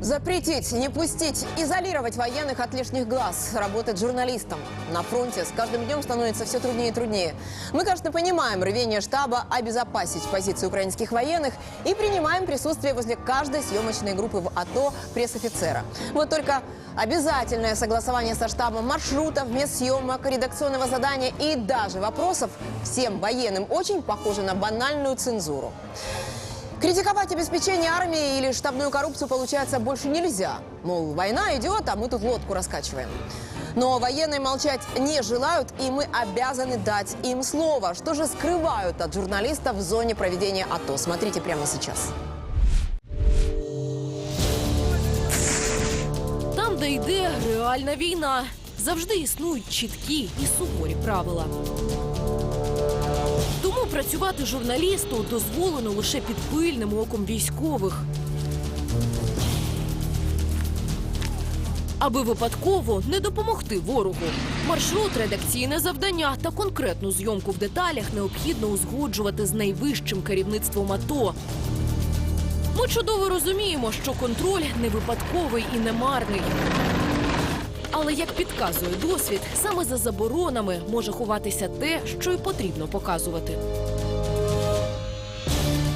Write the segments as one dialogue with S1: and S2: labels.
S1: Запретить, не пустить, изолировать военных от лишних глаз, работать журналистом. На фронте с каждым днем становится все труднее и труднее. Мы, конечно, понимаем рвение штаба обезопасить позиции украинских военных и принимаем присутствие возле каждой съемочной группы в АТО пресс-офицера. Вот только обязательное согласование со штабом маршрутов, мест съемок, редакционного задания и даже вопросов всем военным очень похоже на банальную цензуру. Критиковать обеспечение армии или штабную коррупцию получается больше нельзя. Мол, война идет, а мы тут лодку раскачиваем. Но военные молчать не желают, и мы обязаны дать им слово. Что же скрывают от журналистов в зоне проведения АТО? Смотрите прямо сейчас.
S2: Там, де йде реальна війна, завжди існують чіткі і суворі правила. Працювати журналісту дозволено лише під пильним оком військових. Аби випадково не допомогти ворогу. Маршрут, редакційне завдання та конкретну зйомку в деталях необхідно узгоджувати з найвищим керівництвом АТО. Ми чудово розуміємо, що контроль не випадковий і не марний. Але як підказує досвід, саме за заборонами може ховатися те, що й потрібно показувати.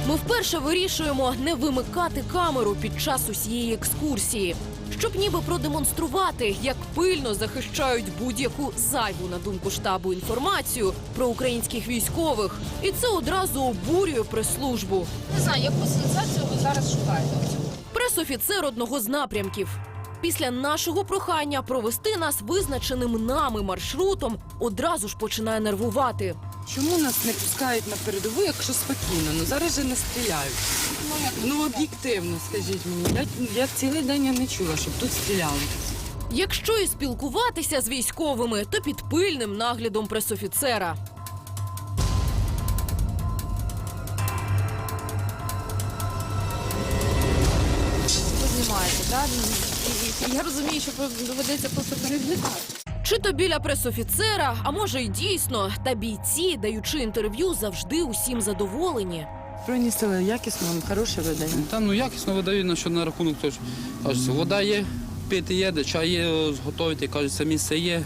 S2: Ми вперше вирішуємо не вимикати камеру під час усієї екскурсії, щоб ніби продемонструвати, як пильно захищають будь-яку зайву на думку штабу інформацію про українських військових, і це одразу обурює прес-службу.
S3: Не знаю, яку сенсацію ви зараз шукаєте.
S2: Пресофіцер одного з напрямків. Після нашого прохання провести нас визначеним нами маршрутом одразу ж починає нервувати.
S4: Чому нас не пускають на передову, якщо спокійно? Ну зараз же не стріляють. Ну об'єктивно, скажіть мені. Я, я цілий день я не чула, щоб тут стріляли.
S2: Якщо і спілкуватися з військовими, то під пильним наглядом пресофіцера.
S3: Так? І, і я розумію, що доведеться просто переглядати.
S2: Чи то біля пресофіцера, а може й дійсно, та бійці, даючи інтерв'ю, завжди усім задоволені.
S4: Сили якісно, хороше видання.
S5: Та ну якісно видають на що на рахунок теж. Кажуть, вода є, пити є, де чай є, о, зготовити, кажуть, це місце є,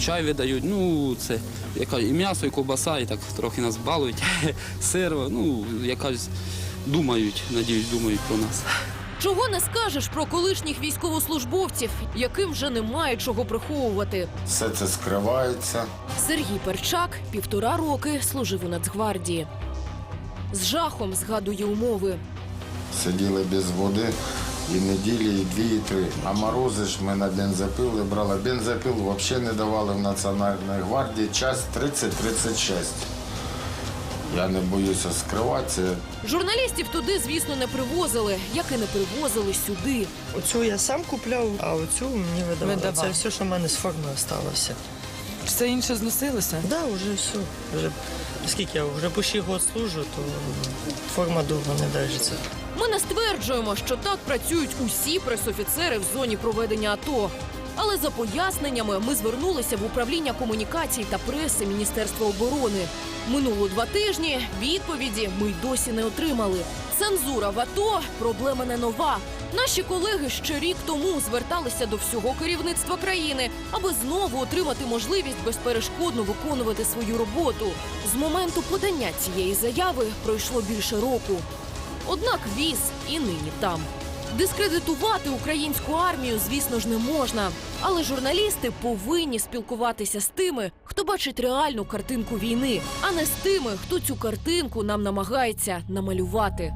S5: чай видають. Ну, це я кажу, і м'ясо, і ковбаса, і так трохи нас балують. Сир, ну, я кажуть, думають, надіюсь, думають про нас.
S2: Чого не скажеш про колишніх військовослужбовців, яким вже немає чого приховувати.
S6: Все це скривається.
S2: Сергій Перчак півтора роки служив у Нацгвардії. З жахом згадує умови.
S6: Сиділи без води і неділі, і дві, і три. А морози ж ми на бензопили брали. Бензопил взагалі не давали в Національній гвардії. Час 30-36. Я не боюся скриватися.
S2: Журналістів туди, звісно, не привозили, як і не привозили сюди.
S7: Оцю я сам купляв, а оцю мені видавали.
S4: Видавали.
S7: Це все, що в мене з форми залишилося.
S4: Все інше зносилося?
S7: Так, да, вже все. Вже, скільки я вже почти год служу, то форма довго не держиться.
S2: Ми не стверджуємо, що так працюють усі пресофіцери в зоні проведення АТО. Але за поясненнями ми звернулися в управління комунікацій та преси Міністерства оборони. Минуло два тижні. Відповіді ми й досі не отримали. Цензура в АТО проблема не нова. Наші колеги ще рік тому зверталися до всього керівництва країни, аби знову отримати можливість безперешкодно виконувати свою роботу. З моменту подання цієї заяви пройшло більше року. Однак віз і нині там. Дискредитувати українську армію, звісно ж, не можна. Але журналісти повинні спілкуватися з тими, хто бачить реальну картинку війни, а не з тими, хто цю картинку нам намагається намалювати.